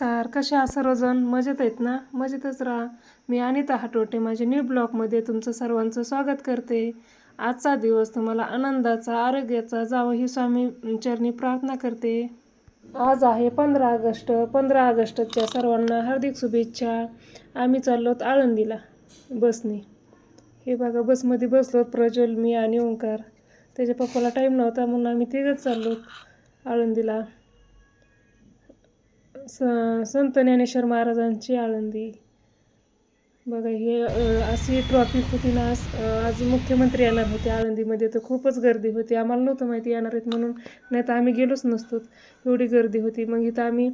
नमस्कार कसे आहात सर्वजण? मजेत आहेत ना? मजेतच राहा. मी अनिता हाटोटे माझ्या न्यू ब्लॉगमध्ये तुमचं सर्वांचं स्वागत करते. आजचा दिवस तुम्हाला आनंदाचा आरोग्याचा जावं ही स्वामी चरणी प्रार्थना करते. आज आहे पंधरा ऑगस्ट. पंधरा ऑगस्टच्या सर्वांना हार्दिक शुभेच्छा. आम्ही चाललो आळंदीला बसने. हे बघा बसमध्ये बसलोत प्रज्वल मी आणि ओंकार. त्याच्या पप्पाला टाईम नव्हता म्हणून आम्ही तिघंच चाललो आळंदीला. स संत ज्ञानेश्वर महाराजांची आळंदी. बघा हे अशी ट्रॉफिक होती ना आज आज मुख्यमंत्री येणार होते आळंदीमध्ये तर खूपच गर्दी होती. आम्हाला नव्हतं माहिती येणार आहेत म्हणून नाही तर आम्ही गेलोच नसतो. एवढी गर्दी होती. मग इथं आम्ही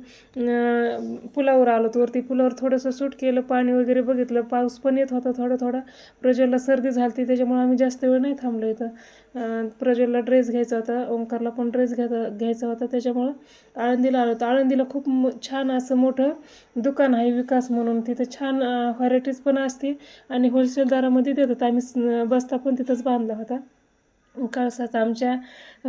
पुलावर आलो. वरती पुलावर थोडंसं सूट केलं पाणी वगैरे बघितलं. पाऊस पण येत होता थोडा थोडा. प्रज्वलला सर्दी झाली त्याच्यामुळे आम्ही जास्त वेळ नाही थांबलो इथं. अ, प्रज्वलला ड्रेस घ्यायचा होता ओंकारला पण ड्रेस घ्यायचा घ्यायचा होता. त्याच्यामुळं आळंदीला आलो तर आळंदीला खूप म- छान असं मोठं दुकान आहे विकास म्हणून. तिथं छान व्हरायटीज पण असते आणि होलसेल दरामध्ये देतात. आम्ही बस्ता पण तिथंच बांधला होता. कळसाचा आमच्या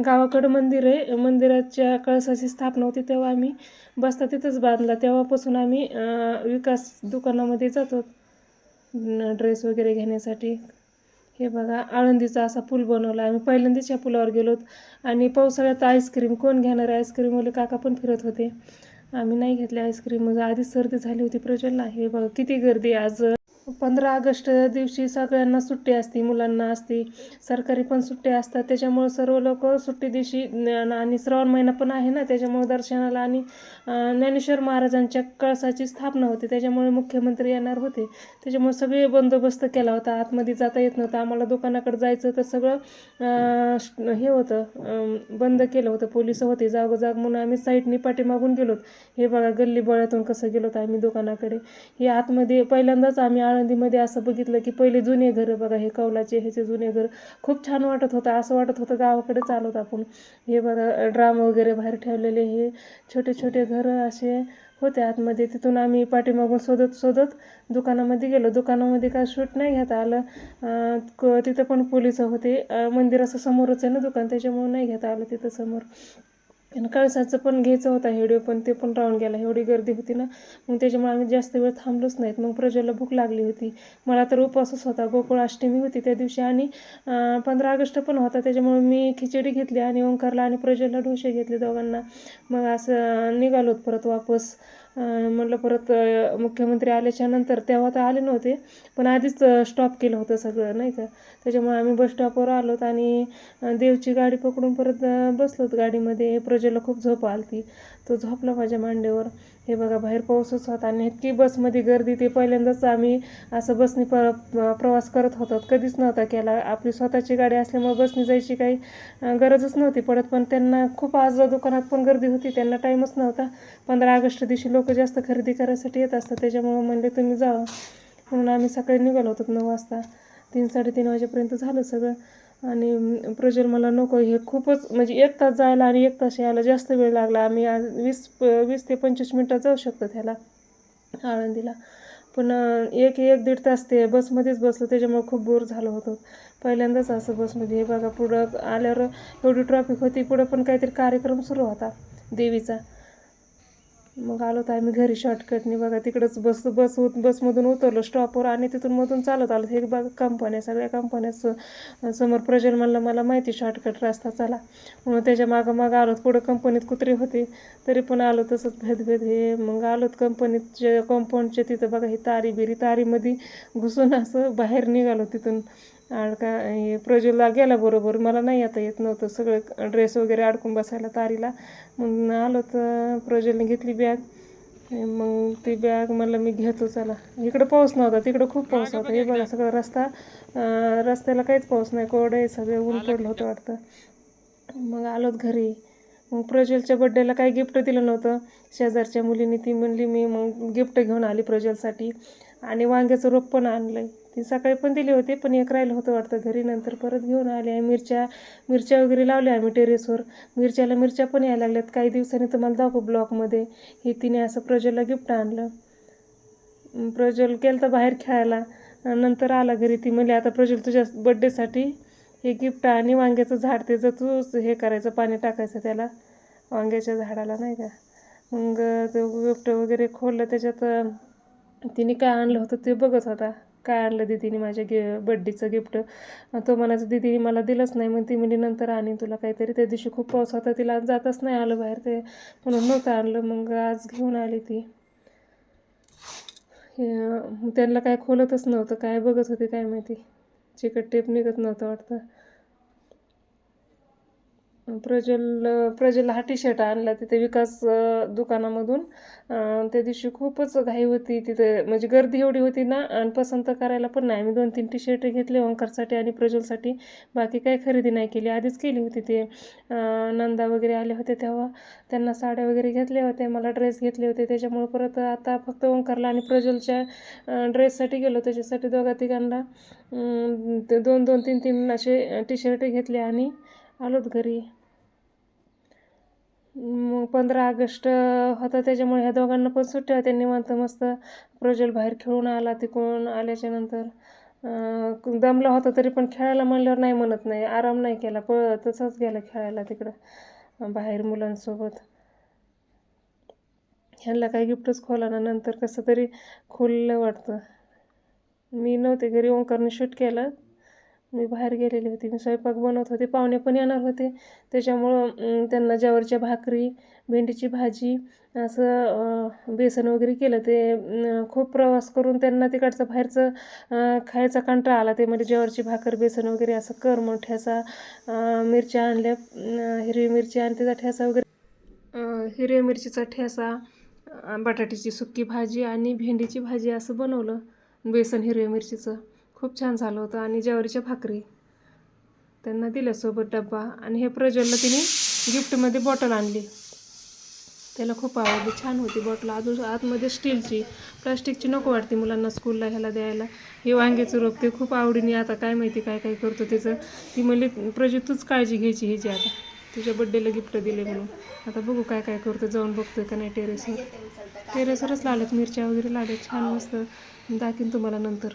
गावाकडं मंदिर आहे. मंदिराच्या कळसाची स्थापना होती तेव्हा आम्ही बस्ता तिथंच बांधला. तेव्हापासून आम्ही विकास दुकानामध्ये जातो. ड्रेस वगैरे घेण्यासाठी. हे बघा आळंदीचा असा पूल बनवला. आम्ही पहिल्यांदाच या पुलावर गेलो आणि पावसाळ्यात आईस्क्रीम कोण घेणार? आईस्क्रीमवाले काका पण फिरत होते. आम्ही नाही घेतले आईस्क्रीम मग आधीच सर्दी झाली होती प्रचंड. हे बघा किती गर्दी आहे आज. पंधरा ऑगस्ट दिवशी सगळ्यांना सुट्टी असते मुलांना असते. सरकारी पण सुट्टी असतात. त्याच्यामुळं सर्व लोक सुट्टी दिवशी आणि श्रावण महिना पण आहे ना त्याच्यामुळं दर्शनाला आणि ज्ञानेश्वर महाराजांच्या कळसाची स्थापना होती. त्याच्यामुळे मुख्यमंत्री येणार होते. त्याच्यामुळे सगळे बंदोबस्त केला होता. आतमध्ये जाता येत नव्हतं. आम्हाला दुकानाकडे जायचं तर सगळं हे होतं. बंद केलं होतं. पोलीस होते. जागोजाग म्हणून आम्ही साईडनी पाठीमागून गेलोत. हे बघा गल्ली बळ्यातून कसं गेलोत आम्ही दुकानाकडे. हे आतमध्ये पहिल्यांदाच आम्ही आळंदीमध्ये असं बघितलं की पहिले जुने घरं बघा हे कौलाचे ह्याचे जुने घर. खूप छान वाटत होतं. असं वाटत होतं गावाकडे चालवत आपण. हे बघा ड्राम वगैरे बाहेर ठेवलेले हे. छोटे छोटे घर. असे होते आतमध्ये. तिथून आम्ही पाठीमागून शोधत शोधत दुकानामध्ये गेलो. दुकानामध्ये काय शूट नाही घेता आलं. क- तिथं पण पोलीस होते. मंदिराचं समोरच आहे ना दुकान. त्याच्यामुळे नाही घेता आलं तिथं समोर. आणि कळसाचं पण घ्यायचं होता व्हिडिओ पण ते पण राहून गेला. एवढी गर्दी होती ना. मग त्याच्यामुळे आम्ही जास्त वेळ थांबलोच नाहीत. मग प्रज्वलला भूक लागली होती. मला तर उपवासच होता. गोकुळ अष्टमी होती त्या दिवशी आणि पंधरा ऑगस्ट पण होता. त्याच्यामुळे मी खिचडी घेतली आणि ओंकारला आणि प्रज्वलला डोसे घेतले दोघांना. मग असं निघालोत परत वापस. म्हटलं परत मुख्यमंत्री आल्याच्यानंतर तेव्हा तर आले नव्हते पण आधीच स्टॉप केलं होतं सगळं नाही का? त्याच्यामुळे आम्ही बस स्टॉपवर आलोत आणि देवची गाडी पकडून परत बसलोत गाडीमध्ये. प्रजेला खूप झोप आली ती तो झोपला माझ्या मांडीवर. हे बघा बाहेर पाऊसच होता आणि इतकी बसमध्ये गर्दी. ते पहिल्यांदाच आम्ही असं बसने प प्रवास करत होतो. कधीच नव्हता केला. आपली स्वतःची गाडी असल्यामुळे बसने जायची काही गरजच नव्हती पडत. पण त्यांना खूप आज दुकानात पण गर्दी होती. त्यांना टाईमच नव्हता. पंधरा ऑगस्ट दिवशी लोक जास्त खरेदी करायसाठी येत असतात. त्याच्यामुळे म्हणले तुम्ही जावं म्हणून आम्ही सकाळी निघालो होतो नऊ वाजता. तीन साडेतीन वाजेपर्यंत झालं सगळं. आणि प्रोजेल प्रज्वल मला नको हे खूपच म्हणजे एक तास जायला आणि एक तास यायला जास्त वेळ लागला. आम्ही आज वीस प- वीस ते पंचवीस मिनटात जाऊ शकतो त्याला आळंदीला. पण एक एक दीड तास ते बसमध्येच बसलो त्याच्यामुळे खूप बोर झालं होतं. पहिल्यांदाच असं बसमध्ये हे बघा पुढं आल्यावर एवढी ट्रॉफिक होती पुढं पण काहीतरी कार्यक्रम सुरू होता देवीचा. मग आलो तर आम्ही घरी शॉर्टकटने बघा तिकडंच बस बस होत बसमधून उतरलो स्टॉपवर आणि तिथून मधून चालत आलो. हे बघा कंपन्या सगळ्या कंपन्या स समोर प्रजल म्हणलं मला माहिती शॉर्टकट रस्ता चला. म्हणून त्याच्या मागं मागं आलोत पुढं कंपनीत कुत्रे होते तरी पण आलो तसंच भेदभेद हे. मग आलोत कंपनीच्या कंपाऊंडच्या तिथं बघा ही तारी बिरी तारीमध्ये घुसून असं बाहेर निघालो तिथून. अडका हे प्रज्वलला गेला बरोबर मला नाही आता येत नव्हतं. सगळं ड्रेस वगैरे अडकून बसायला तारीला. मग आलो तर प्रज्वलने घेतली बॅग. मग ती बॅग म्हणलं मी घेतो चला. इकडं पाऊस नव्हता तिकडं खूप पाऊस होता. हे बघा सगळा रस्ता रस्त्याला काहीच पाऊस नाही. कोरडं आहे सगळं ऊन पडलं होतं वाटतं. मग आलोत घरी. मग प्रज्वलच्या बड्डेला काही गिफ्ट दिलं नव्हतं. शेजारच्या मुलीने ती म्हणली मी मग गिफ्ट घेऊन आली प्रज्वलसाठी. आणि वांग्याचं रोप पण आणलं आहे ती सकाळी पण दिली होती पण एक राहिलं होतं वाटतं घरी. नंतर परत घेऊन आले आहे मिरच्या मिरच्या वगैरे लावल्या आम्ही टेरेसवर. मिरच्याला मिरच्या पण यायला लागल्यात. काही दिवसांनी तुम्हाला दाखवू ब्लॉकमध्ये हे तिने असं प्रज्वलला गिफ्ट आणलं. प्रज्वल गेलं तर बाहेर खेळायला. नंतर आला घरी. ती म्हणली आता प्रज्वल तुझ्या बड्डेसाठी हे गिफ्ट आणि वांग्याचं झाड त्याचं तूच हे करायचं पाणी टाकायचं त्याला वांग्याच्या झाडाला नाही का? मग ते गिफ्ट वगैरे खोललं. त्याच्यात तिने काय आणलं होतं ते बघत होता. काय आणलं दीदीने माझ्या गे बड्डेचं गिफ्ट तो म्हणायचं दीदीने मला दिलंच नाही. मग ती म्हणजे नंतर आणि तुला काहीतरी. त्या दिवशी खूप पाऊस होता तिला जातच नाही आलं बाहेर ते म्हणून नव्हतं आणलं. मग आज घेऊन आली ती. त्यांना काय खोलतच नव्हतं काय बघत होते काय माहिती. चिकट टेप निघत नव्हतं वाटतं. प्रज्वल प्रज्वलला हा टी शर्ट आणला. तिथे विकास दुकानामधून त्या दिवशी खूपच घाई होती. तिथे म्हणजे गर्दी एवढी होती ना आणि पसंत करायला पण नाही. मी दोन तीन टी शर्ट घेतले ओंकारसाठी आणि प्रज्वलसाठी. बाकी काही खरेदी नाही केली. आधीच केली होती ते. नंदा वगैरे आले होते तेव्हा. त्यांना साड्या वगैरे घेतल्या होत्या. मला ड्रेस घेतले होते. त्याच्यामुळं परत आता फक्त ओंकारला आणि प्रज्वलच्या ड्रेससाठी गेलो. त्याच्यासाठी दोघा तिघांना ते दोन दोन तीन तीन असे टी शर्ट घेतले आणि आलोत घरी. मग पंधरा ऑगस्ट होता त्याच्यामुळे ह्या दोघांना पण सुट्ट्या होत्या. निवांत मस्त प्रज्वल बाहेर खेळून आला तिकडून आल्याच्यानंतर. दमला होता तरी पण खेळायला म्हणल्यावर नाही म्हणत नाही. आराम नाही केला. पळ तसंच गेला खेळायला तिकडं बाहेर मुलांसोबत. ह्यांना काही गिफ्टच खोला ना. नंतर कसं तरी खुललं वाटतं. मी नव्हते घरी. ओंकारने शूट केलं. मी बाहेर गेलेली होती. मी स्वयंपाक बनवत होते. पाहुणे पण येणार होते. त्याच्यामुळं त्यांना ज्वारीच्या भाकरी भेंडीची भाजी असं बेसन वगैरे केलं. ते खूप प्रवास करून त्यांना तिकडचं बाहेरचं खायचा कंटाळा आला. ते म्हणजे ज्वारीची भाकर बेसन वगैरे असं कर मग ठेसा मिरच्या आणल्या हिरवी मिरची आणि त्याचा ठेसा वगैरे. हिरव्या मिरचीचा ठेसा बटाट्याची सुक्की भाजी आणि भेंडीची भाजी असं बनवलं. बेसन हिरव्या मिरचीचं. खूप छान झालं होतं. आणि ज्वारीच्या भाकरी त्यांना दिल्या सोबत डब्बा. आणि हे प्रज्वलला तिने गिफ्टमध्ये बॉटल आणली. त्याला खूप आवडली. छान होती बॉटल. अजून आतमध्ये स्टीलची. प्लास्टिकची नको वाटते मुलांना स्कूलला ह्याला द्यायला. हे वांग्याचं रोप ते खूप आवडीने आता काय माहिती काय काय करतो त्याचं. ती म्हणली प्रजू तूच काळजी घ्यायची ह्याची आता. तुझ्या बड्डेला गिफ्ट दिले म्हणून. आता बघू काय काय करतो. जाऊन बघतोय का नाही टेरेसवर टेरेसवरच लावल्यात मिरच्या वगैरे लावल्यात छान मस्त. दाखीन तुम्हाला नंतर.